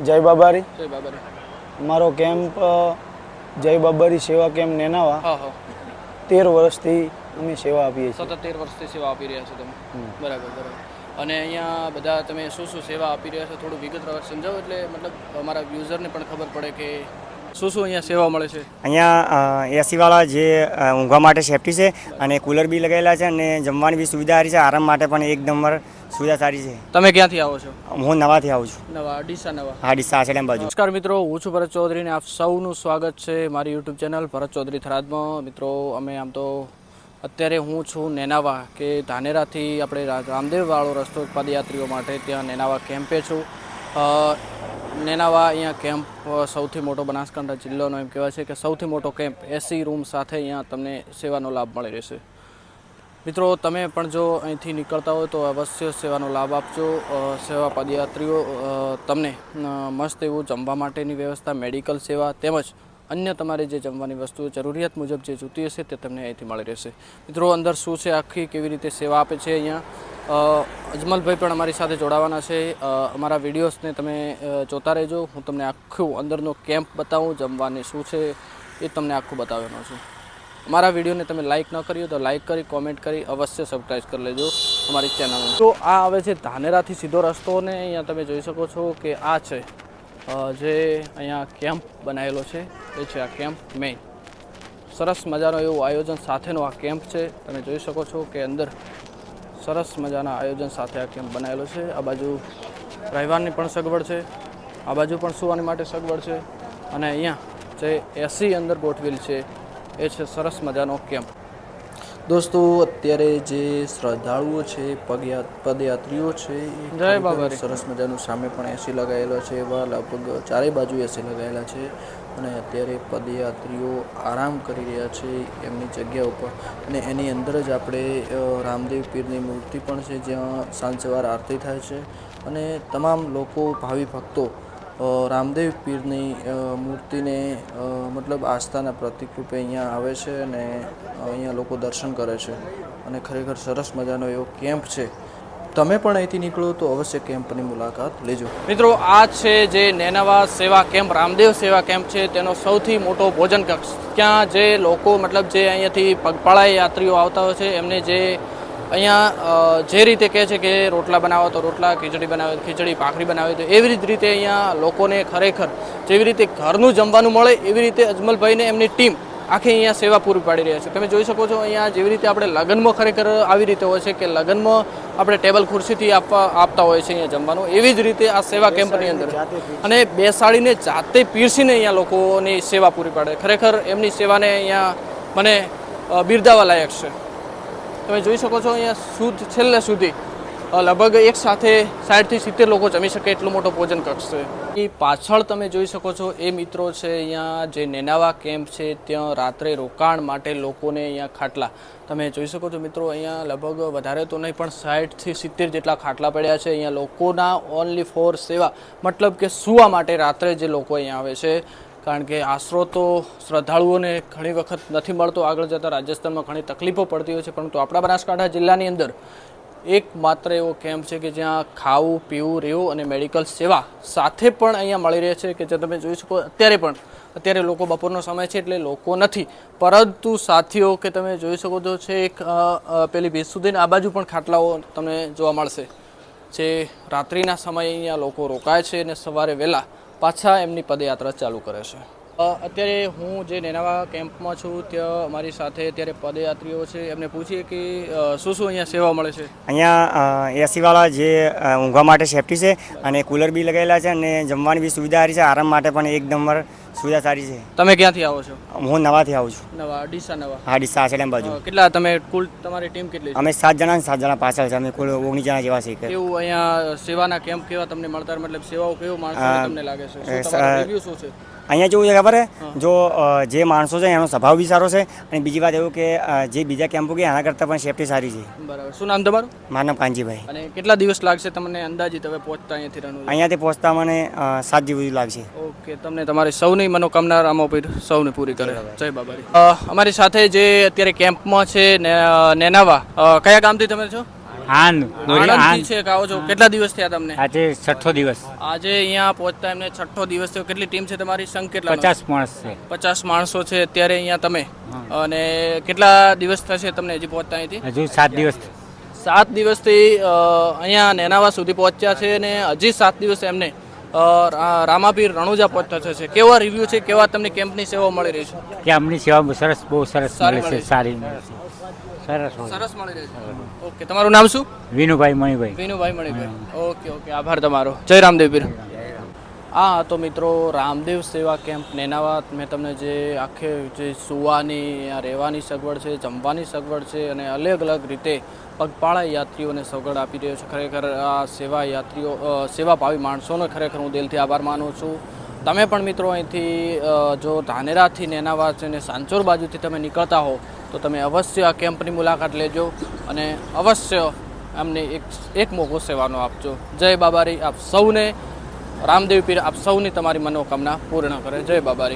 જય બાબારી. જય બાબારી. મારો કેમ્પ જય બાબારી સેવા કેમ્પ નેનાવા. હા હા. તેર વર્ષથી અમે સેવા આપીએ છીએ. સતત તેર વર્ષથી સેવા આપી રહ્યા છો તમે. બરાબર બરાબર. અને અહીંયા બધા તમે શું શું સેવા આપી રહ્યા છો? થોડું વિગતવાર સમજાવો એટલે મતલબ અમારા યુઝરને પણ ખબર પડે કે શું શું અહીંયા સેવા મળે છે. અહીંયા એસીવાળા જે ઊંઘવા માટે સેફટી છે અને કુલર બી લગાવેલા છે અને જમવાની બી સુવિધા સારી છે. આરામ માટે પણ એક નંબર સુવિધા સારી છે. તમે ક્યાંથી આવો છો? હું નવાથી આવું છું. નવા ડીસા નવા. હા ડીસા આસેડેમ બાજુ. નમસ્કાર મિત્રો હું છું ભરત ચૌધરી ને આપ સૌનું સ્વાગત છે મારી યુટ્યુબ ચેનલ ભરત ચૌધરી થરાદમાં. મિત્રો અમે આમ તો અત્યારે હું છું નેનાવા કે ધાનેરાથી આપણે રામદેવવાળો રસ્તો પદયાત્રીઓ માટે ત્યાં નેનાવા કેમ્પે છું. નેનાવા અહીંયા કેમ્પ સૌથી મોટો બનાસકાંઠા જિલ્લાનો એમ કહેવાય છે કે સૌથી મોટો કેમ્પ એસી રૂમ સાથે અહીંયા તમને સેવાનો લાભ મળી રહેશે. મિત્રો, તમે પણ જો અહીંથી નીકળતા હોય તો અવશ્ય સેવાનો લાભ આપજો. સેવા પદયાત્રીઓ તમને મસ્ત એવું જમવા માટેની વ્યવસ્થા, મેડિકલ સેવા તેમજ અન્ય તમારે જે જમવાની વસ્તુઓ જરૂરિયાત મુજબ જે જોતી હશે તે તમને અહીંથી મળી રહેશે. મિત્રો, અંદર શું છે? આખી કેવી રીતે સેવા આપે છે અહીંયા? અજમલભાઈ પણ અમારી સાથે જોડાવાના છે. અમારા વિડીયોઝને તમે જોતા રહેજો. હું તમને આખું અંદરનો કેમ્પ બતાવું, જમવાની શું છે એ તમને આખું બતાવવાનો છું. અમારા વિડીયોને તમે લાઇક ન કર્યો તો લાઇક કરી કોમેન્ટ કરી, અવશ્ય સબસ્ક્રાઈબ કરી લેજો અમારી ચેનલ તો આ આવે છે ધાનેરાથી સીધો રસ્તો ને અહીંયા તમે જોઈ શકો છો કે આ છે જે અહીંયા કેમ્પ બનાવેલો છે, એ છે આ કેમ્પ મેઇન સરસ મજાનો એવું આયોજન સાથેનો આ કેમ્પ છે. તમે જોઈ શકો છો કે અંદર સરસ મજાના આયોજન સાથે આ કેમ્પ બનાવેલો છે. આ બાજુ રહેવાની પણ સગવડ છે. આ બાજુ પણ સુવાની માટે સગવડ છે. અને અહીંયા જે એસી અંદર ગોઠવેલ છે એ છે સરસ મજાનો કેમ્પ. દોસ્તો અત્યારે જે શ્રદ્ધાળુઓ છે પગયા પદયાત્રીઓ છે એ જય બાબા. સરસ મજાનું સામે પણ એસી લગાવેલો છે એવા લગભગ ચારેય બાજુ એસી લગાવેલા છે અને અત્યારે પદયાત્રીઓ આરામ કરી રહ્યા છે એમની જગ્યા ઉપર. અને એની અંદર જ આપણે રામદેવ પીરની મૂર્તિ પણ છે જ્યાં સાંજ સવાર આરતી થાય છે. અને તમામ લોકો ભાવિ ભક્તો રામદેવ પીરની મૂર્તિને મતલબ આસ્થાના પ્રતિક રૂપે અહીંયા આવે છે અને અહીંયા લોકો દર્શન કરે છે. અને ખરેખર સરસ મજાનો એવો કેમ્પ છે. તમે પણ અહીંથી નીકળો તો અવશ્ય કેમ્પની મુલાકાત લેજો. મિત્રો, આ છે જે નેનાવા સેવા કેમ્પ, રામદેવ સેવા કેમ્પ છે, તેનો સૌથી મોટો ભોજન કક્ષ. ત્યાં જે લોકો, મતલબ જે અહીંયાથી પગપાળા યાત્રીઓ આવતા હોય છે, એમને જે અહીંયા જે રીતે કહે છે કે રોટલા બનાવો તો રોટલા ખીચડી બનાવે તો ખીચડી ભાખરી બનાવે તો એવી જ રીતે અહીંયા લોકોને ખરેખર જેવી રીતે ઘરનું જમવાનું મળે એવી રીતે અજમલભાઈને એમની ટીમ આખી અહીંયા સેવા પૂરી પાડી રહ્યા છે. તમે જોઈ શકો છો અહીંયા જેવી રીતે આપણે લગ્નમાં ખરેખર આવી રીતે હોય છે કે લગ્નમાં આપણે ટેબલ ખુરશીથી આપવા આપતા હોય છે અહીંયા જમવાનું એવી જ રીતે આ સેવા કેમ્પની અંદર. અને બેસાડીને જાતે પીરસીને અહીંયા લોકોની સેવા પૂરી પાડે. ખરેખર એમની સેવાને અહીંયા મને બિરદાવા લાયક છે. તમે જોઈ શકો છો અહીંયા શુદ્ધ છેલ્લે સુધી. લગભગ એક સાથે સાઠથી સિત્તેર લોકો જમી શકે એટલો મોટો ભોજન કક્ષ છે. એ પાછળ તમે જોઈ શકો છો એ મિત્રો છે અહીંયા જે નેનાવા કેમ્પ છે ત્યાં રાત્રે રોકાણ માટે લોકોને અહીંયા ખાટલા. તમે જોઈ શકો છો મિત્રો અહીંયા લગભગ વધારે તો નહીં પણ સાઠથી સિત્તેર જેટલા ખાટલા પડ્યા છે. અહીંયા લોકોના ઓનલી ફોર સેવા. મતલબ કે સુવા માટે રાત્રે જે લોકો અહીંયા આવે છે કારણ કે આશરો તો શ્રદ્ધાળુઓને ઘણી વખત નથી મળતો. આગળ જતાં રાજસ્થાનમાં ઘણી તકલીફો પડતી હોય છે, પરંતુ આપણા બનાસકાંઠા જિલ્લાની અંદર એક માત્ર એવો કેમ્પ છે કે જ્યાં ખાવું, પીવું, રહેવું અને મેડિકલ સેવા સાથે પણ અહીંયા મળી રહે છે કે જે તમે જોઈ શકો અત્યારે પણ. અત્યારે લોકો બપોરનો સમય છે એટલે લોકો નથી. પરંતુ સાથીઓ કે તમે જોઈ શકો છો છે એક પેલી બેસુદીન આ બાજુ પણ ખાટલાઓ તમને જોવા મળશે. જે રાત્રિના સમયે અહીંયા લોકો રોકાય છે અને સવારે વહેલા પાછા એમની પદયાત્રા ચાલુ કરે છે. અત્યારે હું જે નેનાવા કેમ્પમાં છું ત્યાં મારી સાથે અત્યારે પદયાત્રીઓ છે. એમને પૂછીએ કે શું શું અહીંયા સેવા મળે છે? અહીંયા એસીવાળા જે ઊંઘવા માટે સેફટી છે અને કુલર બી લગાવેલા છે અને જમવાની બી સુવિધા સારી છે. આરામ માટે પણ એક નંબર સુવિધા સારી છે. તમે ક્યાંથી આવો છો? હું નવાથી આવું છું. નવા ડીસા નવા? હા ડીસા આસેડેમ બાજુ. કેટલા તમે કુલ તમારી ટીમ કેટલી અમે સાત જણા સાત જણા પાછળ છે. અમે કુલ ઓગણીસ જણા જેવા છે કેવું અહીંયા સેવાના કેમ્પ કેવા તમને મળતા? મતલબ સેવાઓ કેવું માણસ તમને લાગે છે? રિવ્યુ શું છે? અહીંયા જેવું છે ખબર છે? જો જે માણસો છે એનો સ્વભાવ બી સારો છે અને બીજી વાત એવું કે જે બીજા કેમ્પો કે એના કરતાં પણ સેફટી સારી છે. બરાબર. શું નામ તમારું? માનવ કાંજીભાઈ અને કેટલા દિવસ લાગશે તમને અંદાજિત હવે પહોંચતા અહીંયાથી રણુ? અહીંયાથી પહોંચતા મને સાત જેવું લાગશે. ઓકે તમને તમારી સૌની મનોકામના રામોપીર સૌને પૂરી કરે. જય બાબારી અમારી સાથે જે અત્યારે કેમ્પમાં છે નેનાવા કયા ગામથી તમે છો? આનંદ. આણંદથી છે આવો છો? કેટલા દિવસ થયા તમને? આજે છઠ્ઠો દિવસ. આજે અહીંયા પહોંચતા એમને છઠ્ઠો દિવસ થયો. કેટલી ટીમ છે તમારી? સંઘ કેટલા પચાસ માણસ છે. પચાસ માણસો છે. અત્યારે અહીંયા તમે. અને કેટલા દિવસ થશે તમને હજી પહોંચતા અહીંથી? હજુ સાત દિવસ સાત દિવસથી અહીંયા નેનાવા સુધી પહોંચ્યા છે અને હજી સાત દિવસ એમને રામાપીર રણુજા પહોંચતા થશે. કેવા રિવ્યુ છે? કેવા તમને કેમ્પની સેવા મળી રહી છે? કે આમની સેવા સરસ બહુ સરસ સારી મળે છે. સારી મળે છે. સરસ સરસ મળી રહી છે. ઓકે તમારું નામ શું? વિનુભાઈ મણિભાઈ. વિનુભાઈ મણિભાઈ. ઓકે ઓકે આભાર તમારો. જય રામદેવ પીર. હા તો મિત્રો રામદેવ સેવા કેમ્પ નેનાવાત મેં તમને જે આખે જે સુવાની આ રહેવાની સગવડ છે જમવાની સગવડ છે અને અલગ અલગ રીતે પગપાળા યાત્રીઓને સગવડ આપી રહ્યો છે. ખરેખર આ સેવા યાત્રીઓ સેવા પાવી માણસોનો ખરેખર હું દિલથી આભાર માનું છું. તમે પણ મિત્રો અહીંથી જો ધાનેરાથી નેનાવાસ અને સાંચોર બાજુથી તમે નીકળતા હો, તો તમે અવશ્ય આ કેમ્પની મુલાકાત લેજો અને અવશ્ય અમને એક એક મોકો સેવાનો આપજો. જય બાબારી, આપ સૌને, રામદેવ પીર, આપ સૌની તમારી મનોકામના પૂર્ણ કરે. જય બાબારી.